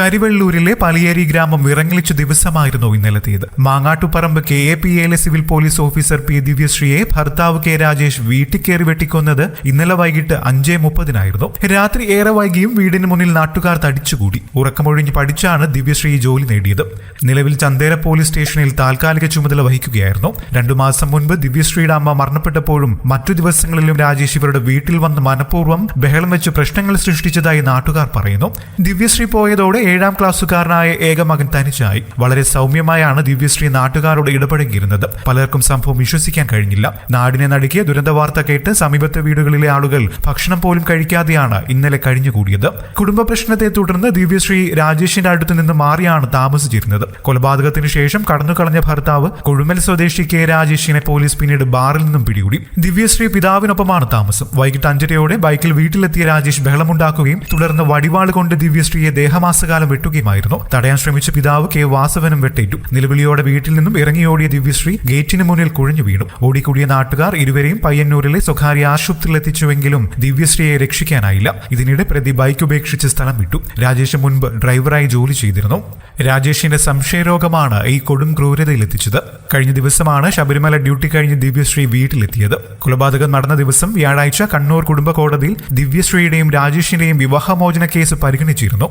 കരിവെള്ളൂരിലെ പളിയേരി ഗ്രാമം വിറങ്ങലിച്ച ദിവസമായിരുന്നു ഇന്നലത്തേത്. മാങ്ങാട്ടുപറമ്പ് കെ എ പി എയിലെ സിവിൽ പോലീസ് ഓഫീസർ പി ദിവ്യശ്രീയെ ഭർത്താവ് കെ രാജേഷ് വീട്ടിൽ കയറി വെട്ടിക്കൊന്നത് ഇന്നലെ വൈകിട്ട് അഞ്ചേ മുപ്പതിനായിരുന്നു. രാത്രി ഏറെ വൈകിയും വീടിന് മുന്നിൽ നാട്ടുകാർ തടിച്ചുകൂടി. ഉറക്കമൊഴിഞ്ഞ് പഠിച്ചാണ് ദിവ്യശ്രീ ജോലി നേടിയത്. നിലവിൽ ചന്തേര പോലീസ് സ്റ്റേഷനിൽ താൽക്കാലിക ചുമതല വഹിക്കുകയായിരുന്നു. രണ്ടു മാസം മുൻപ് ദിവ്യശ്രീയുടെ അമ്മ മരണപ്പെട്ടപ്പോഴും മറ്റു ദിവസങ്ങളിലും രാജേഷ് ഇവരുടെ വീട്ടിൽ വന്ന് മനഃപൂർവം ബഹളം വെച്ച് പ്രശ്നങ്ങൾ സൃഷ്ടിച്ചതായി നാട്ടുകാർ പറയുന്നു. ദിവ്യശ്രീ പോയതോടെ ഏഴാം ക്ലാസ്സുകാരനായ ഏക മകൻ തനിച്ചായി. വളരെ സൗമ്യമായാണ് ദിവ്യശ്രീ നാട്ടുകാരോട് ഇടപഴകിയിരുന്നത്. പലർക്കും സംഭവം വിശ്വസിക്കാൻ കഴിഞ്ഞില്ല. നാടിനെ നടുക്കിയ ദുരന്ത വാർത്ത കേട്ട് സമീപത്തെ വീടുകളിലെ ആളുകൾ ഭക്ഷണം പോലും കഴിക്കാതെയാണ് ഇന്നലെ കഴിഞ്ഞുകൂടിയത്. കുടുംബ പ്രശ്നത്തെ തുടർന്ന് ദിവ്യശ്രീ രാജേഷിന്റെ അടുത്ത് നിന്ന് മാറിയാണ് താമസിച്ചിരുന്നത്. കൊലപാതകത്തിന് ശേഷം കടന്നുകളഞ്ഞ ഭർത്താവ് കൊഴുമൽ സ്വദേശി കെ രാജേഷിനെ പോലീസ് പിന്നീട് ബാറിൽ നിന്നും പിടികൂടി. ദിവ്യശ്രീ പിതാവിനൊപ്പമാണ് താമസം. വൈകിട്ട് അഞ്ചരയോടെ ബൈക്കിൽ വീട്ടിലെത്തിയ രാജേഷ് ബഹളമുണ്ടാക്കുകയും തുടർന്ന് വടിവാൾ കൊണ്ട് ദിവ്യശ്രീയെ ദേഹമാസകാലം വെട്ടുകയുമായിരുന്നു. തടയാൻ ശ്രമിച്ച പിതാവ് കെ വാസവനും വെട്ടേറ്റു. നിലവിളിയോടെ വീട്ടിൽ നിന്നും ഇറങ്ങിയോടിയ ദിവ്യശ്രീ ഗേറ്റിന് മുന്നിൽ കുഴഞ്ഞു വീണു. ഓടിക്കൂടിയ നാട്ടുകാർ ഇരുവരെയും പയ്യന്നൂരിലെ സ്വകാര്യ ആശുപത്രിയിൽ എത്തിച്ചുവെങ്കിലും ദിവ്യശ്രീയെ രക്ഷിക്കാനായില്ല. ഇതിനിടെ പ്രതി ബൈക്ക് ഉപേക്ഷിച്ച് സ്ഥലം വിട്ടു. രാജേഷ് മുൻപ് ഡ്രൈവറായി ജോലി ചെയ്തിരുന്നു. രാജേഷിന്റെ സംശയരോഗമാണ് ഈ കൊടും ക്രൂരതയിലെത്തിച്ചത് കഴിഞ്ഞ ദിവസമാണ് ശബരിമല ഡ്യൂട്ടി കഴിഞ്ഞ് ദിവ്യശ്രീ വീട്ടിലെത്തിയത്. കൊലപാതകം നടന്ന ദിവസം വ്യാഴാഴ്ച കണ്ണൂർ കുടുംബ കോടതിയിൽ ദിവ്യശ്രീയുടെയും രാജേഷിന്റെയും വിവാഹമോചന കേസ് പരിഗണിച്ചിരുന്നു.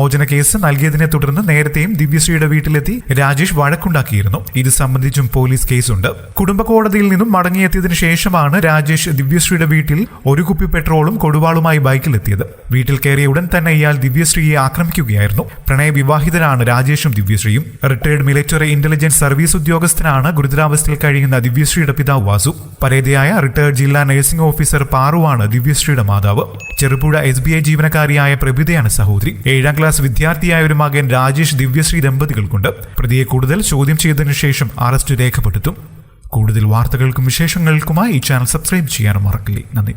വിവാഹമോചന കേസ് നൽകിയതിനെ തുടർന്ന് നേരത്തെയും ദിവ്യശ്രീയുടെ വീട്ടിലെത്തി രാജേഷ് വഴക്കുണ്ടാക്കിയിരുന്നു. ഇത് സംബന്ധിച്ചും പോലീസ് കേസുണ്ട്. കുടുംബ കോടതിയിൽ നിന്നും മടങ്ങിയെത്തിയതിനു ശേഷമാണ് രാജേഷ് ദിവ്യശ്രീയുടെ വീട്ടിൽ ഒരു കുപ്പി പെട്രോളും കൊടുവാളുമായി ബൈക്കിലെത്തിയത്. വീട്ടിൽ കയറിയ ഉടൻ തന്നെ ഇയാൾ ദിവ്യശ്രീയെ ആക്രമിക്കുകയായിരുന്നു. പ്രണയ വിവാഹിതരാണ് രാജേഷും ദിവ്യശ്രീയും. റിട്ടയർഡ് മിലിറ്ററി ഇന്റലിജൻസ് സർവീസ് ഉദ്യോഗസ്ഥനാണ് ഗുരുതരാവസ്ഥയിൽ കഴിയുന്ന ദിവ്യശ്രീയുടെ പിതാവ് വാസു. പരേതയായ റിട്ടയർഡ് ജില്ലാ നഴ്സിംഗ് ഓഫീസർ പാറുവാണ് ദിവ്യശ്രീയുടെ മാതാവ്. ചെറുപുഴ എസ് ബി ഐ ജീവനക്കാരിയായ പ്രഭിതയാണ് സഹോദരി. ഏഴാം ക്ലാസ് വിദ്യാർത്ഥിയായ ഒരു മകൻ രാജേഷ് ദിവ്യശ്രീ ദമ്പതികൾക്കുണ്ട്. പ്രതിയെ കൂടുതൽ ചോദ്യം ചെയ്തതിനു ശേഷം അറസ്റ്റ് രേഖപ്പെടുത്തും. കൂടുതൽ വാർത്തകൾക്കും വിശേഷങ്ങൾക്കുമായി ഈ ചാനൽ സബ്സ്ക്രൈബ് ചെയ്യാനും മറക്കില്ലേ. നന്ദി.